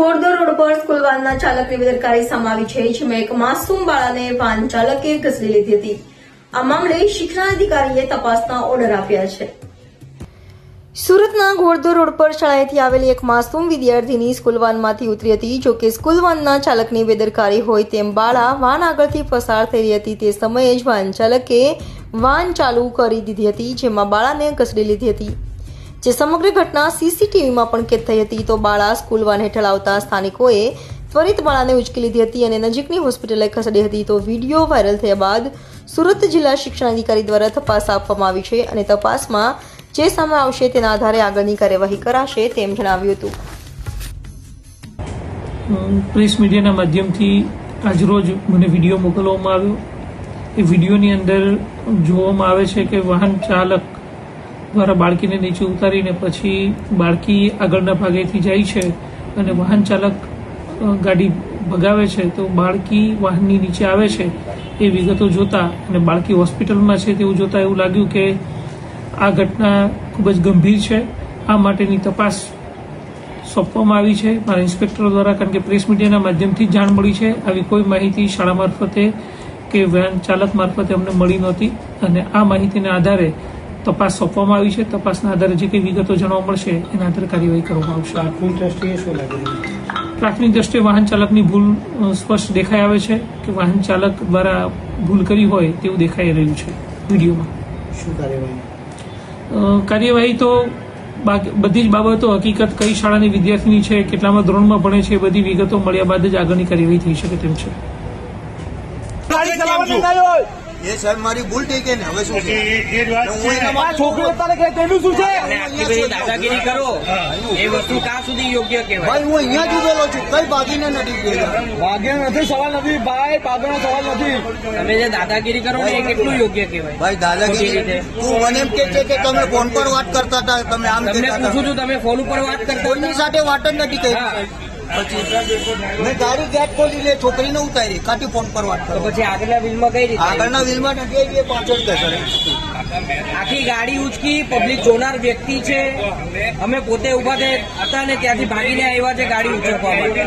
વાનના ચાલકની બેદરકારી સામે છે. જેમાં એક માસૂમ બાળાને વાન ચાલકે ઘસડી લીધી હતી. આ મામલે શિક્ષણાધિકારીએ તપાસના ઓર્ડર આપ્યા છે. સુરતના ઘોડદોર રોડ પર શાળાએથી આવેલી એક માસૂમ વિદ્યાર્થીની સ્કૂલ વાનમાંથી ઉતરી હતી. જો કે સ્કૂલ વાનના ચાલકની બેદરકારી હોય તેમ બાળા વાન આગળથી પસાર થઈ રહી હતી. તે સમયે જ વાન ચાલકે વાન ચાલુ કરી દીધી હતી, જેમાં બાળાને ઘસડી લીધી હતી. જે સમગ્ર ઘટના સીસીટીવીમાં પણ કેદ થઈ હતી. તો બાળા સ્કૂલ વાન હેઠળ આવતા સ્થાનિકોએ ત્વરિત બાળાને ઉચકી લીધી હતી અને નજીકની હોસ્પિટલે ખસેડી હતી. તો વીડિયો વાયરલ થયા બાદ સુરત જિલ્લા શિક્ષણાધિકારી દ્વારા તપાસ આપવામાં આવી છે અને તપાસમાં જે સામે આવશે તેના આધારે આગળની કાર્યવાહી કરાશે તેમ જણાવ્યું હતું. પ્રેસ મીડિયાના માધ્યમથી આજરોજ મને વીડિયો મોકલવામાં આવ્યો. એ વિડીયોની અંદર જોવામાં આવે છે કે વાહન ચાલક દ્વારા બાળકીને નીચે ઉતારીને પછી બાળકી આગળના ભાગેથી જાય છે અને વાહન ચાલક ગાડી ભગાવે છે, તો બાળકી વાહનની નીચે આવે છે એ વિગતો જોતા અને બાળકી હોસ્પિટલમાં છે તેવું જોતા એવું લાગ્યું કે આ ઘટના ખૂબ જ ગંભીર છે. આ માટેની તપાસ સોંપવામાં આવી છે. મારા ઇન્સ્પેક્ટરો દ્વારા, કારણ કે પ્રેસ મીડિયાના માધ્યમથી જાણ મળી છે, આવી કોઈ માહિતી શાળા મારફતે કે વેન ચાલક મારફતે અમને મળી નહોતી. અને આ માહિતીના આધારે તપાસ સોંપવામાં આવી છે. તપાસના આધારે જે કંઈ વિગતો જાણવા મળશે એના આધારે કાર્યવાહી કરવામાં આવશે. પ્રાથમિક દ્રષ્ટિએ શું લાગે પ્રાથમિક દ્રષ્ટિએ વાહન ચાલકની ભૂલ સ્પષ્ટ દેખાઈ આવે છે કે વાહન ચાલક દ્વારા ભૂલ કરી હોય તેવું દેખાઈ રહ્યું છે વિડીયોમાં. શું કાર્યવાહી? કાર્યવાહી તો બાકી- બધી જ બાબતો હકીકત કઈ શાળાની વિદ્યાર્થીની છે કેટલામાં ધોરણમાં ભણે છે એ બધી વિગતો મળ્યા બાદ જ આગળની કાર્યવાહી થઈ શકે તેમ છે. એ સાહેબ મારી ભૂલ થઈ ગઈ ને. હવે શું છે. છોકરો એના આ છોકરીઓ તારે કે તેનું શું છે? દાદાગીરી કરો. એ વસ્તુ ક્યાં સુધી યોગ્ય કહેવાય? ભાઈ હું અહીંયા જ ઉભેલો છું. કઈ ભાગીને નથી ભાગ્ય નથી સવાલ નથી. ભાઈ ભાગ્યનો સવાલ નથી. તમે જે દાદાગીરી કરો ને એ કેટલું યોગ્ય કહેવાય? ભાઈ દાદાગીરી. તું મને એમ કે છે કે તમે ફોન પર વાત કરતા હતા તમે આમ તમને પૂછું છું તમે ફોન ઉપર વાત કરતા કોઈની સાથે વાત જ નથી કરી. મેં ગાડી ગેટ ખોલી લે છોકરીને ઉતારી કાટી ફોન પર વાત કરો પછી આગળના વિલમાં કઈ રીતે? આગળના વિલમાં નથી આવી, એ પાછળ બેસે આખી ગાડી ઉચકી પબ્લિક જોનાર વ્યક્તિ છે. અમે પોતે ઊભા થઈ હતા ને ત્યાંથી ભાગીને આવ્યા છે ગાડી ઉચકવા માટે.